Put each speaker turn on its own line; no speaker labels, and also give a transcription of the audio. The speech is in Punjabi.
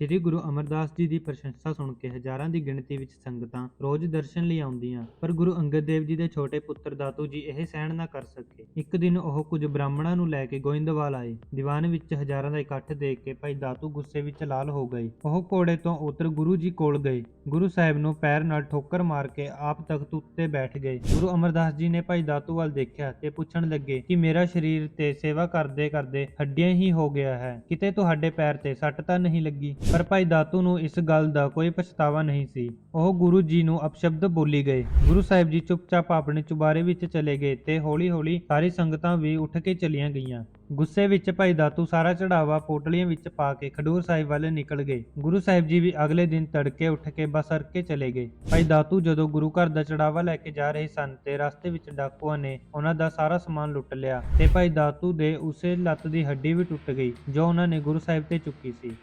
ਸ੍ਰੀ ਗੁਰੂ ਅਮਰਦਾਸ ਜੀ ਦੀ ਪ੍ਰਸ਼ੰਸਾ ਸੁਣ ਕੇ ਹਜ਼ਾਰਾਂ ਦੀ ਗਿਣਤੀ ਵਿੱਚ ਸੰਗਤਾਂ ਰੋਜ਼ ਦਰਸ਼ਨ ਲਈ ਆਉਂਦੀਆਂ, ਪਰ ਗੁਰੂ ਅੰਗਦ ਦੇਵ ਜੀ ਦੇ ਛੋਟੇ ਪੁੱਤਰ ਦਾਤੂ ਜੀ ਇਹ ਸਹਿਣ ਨਾ ਕਰ ਸਕੇ। ਇੱਕ ਦਿਨ ਉਹ ਕੁਝ ਬ੍ਰਾਹਮਣਾਂ ਨੂੰ ਲੈ ਕੇ ਗੋਇੰਦਵਾਲ ਆਏ। ਦੀਵਾਨ ਵਿੱਚ ਹਜ਼ਾਰਾਂ ਦਾ ਇਕੱਠ ਦੇਖ ਕੇ ਭਾਈ ਦਾਤੂ ਗੁੱਸੇ ਵਿੱਚ ਲਾਲ ਹੋ ਗਏ। ਉਹ ਘੋੜੇ ਤੋਂ ਉਤਰ ਗੁਰੂ ਜੀ ਕੋਲ ਗਏ। ਗੁਰੂ ਸਾਹਿਬ ਨੂੰ ਪੈਰ ਨਾਲ ਠੋਕਰ ਮਾਰ ਕੇ ਆਪ ਤਖਤ ਉੱਤੇ ਬੈਠ ਗਏ। ਗੁਰੂ ਅਮਰਦਾਸ ਜੀ ਨੇ ਭਾਈ ਦਾਤੂ ਵੱਲ ਦੇਖਿਆ ਤੇ ਪੁੱਛਣ ਲੱਗੇ ਕਿ ਮੇਰਾ ਸਰੀਰ ਤੇ ਸੇਵਾ ਕਰਦੇ ਕਰਦੇ ਹੱਡੀਆਂ ਹੀ ਹੋ ਗਿਆ ਹੈ, ਕਿਤੇ ਤੁਹਾਡੇ ਪੈਰ ਤੇ ਸੱਟ ਤਾਂ ਨਹੀਂ ਲੱਗੀ? ਪਰ ਭਾਈ ਦਾਤੂ ਨੂੰ ਇਸ ਗੱਲ ਦਾ ਕੋਈ ਪਛਤਾਵਾ ਨਹੀਂ ਸੀ। ਉਹ ਗੁਰੂ ਜੀ ਨੂੰ ਅਪਸ਼ਬਦ ਬੋਲੀ ਗਏ। ਗੁਰੂ ਸਾਹਿਬ ਜੀ ਚੁੱਪਚਾਪ ਆਪਣੇ ਚੁਬਾਰੇ ਵਿੱਚ ਚਲੇ ਗਏ ਤੇ ਹੌਲੀ-ਹੌਲੀ ਸਾਰੀ ਸੰਗਤਾਂ ਵੀ ਉੱਠ ਕੇ ਚਲੀਆਂ ਗਈਆਂ। ਗੁੱਸੇ ਵਿੱਚ ਭਾਈ ਦਾਤੂ ਸਾਰਾ ਚੜਾਵਾ ਪੋਟਲੀਆਂ ਵਿੱਚ ਪਾ ਕੇ ਖਡੂਰ ਸਾਹਿਬ ਵੱਲ ਨਿਕਲ ਗਏ। ਗੁਰੂ ਸਾਹਿਬ ਜੀ ਵੀ ਅਗਲੇ ਦਿਨ ਤੜਕੇ ਉੱਠ ਕੇ ਬਸਰ ਕੇ ਚਲੇ ਗਏ। ਭਾਈ ਦਾਤੂ ਜਦੋਂ ਗੁਰੂ ਘਰ ਦਾ ਚੜਾਵਾ ਲੈ ਕੇ ਜਾ ਰਹੇ ਸਨ ਤੇ ਰਸਤੇ ਵਿੱਚ ਡਾਕੂਆਂ ਨੇ ਉਹਨਾਂ ਦਾ ਸਾਰਾ ਸਮਾਨ ਲੁੱਟ ਲਿਆ ਤੇ ਭਾਈ ਦਾਤੂ ਦੇ ਉਸੇ ਲੱਤ ਦੀ ਹੱਡੀ ਵੀ ਟੁੱਟ ਗਈ, ਜੋ ਉਹਨਾਂ ਨੇ ਗੁਰੂ ਸਾਹਿਬ ਤੇ ਚੁੱਕੀ ਸੀ।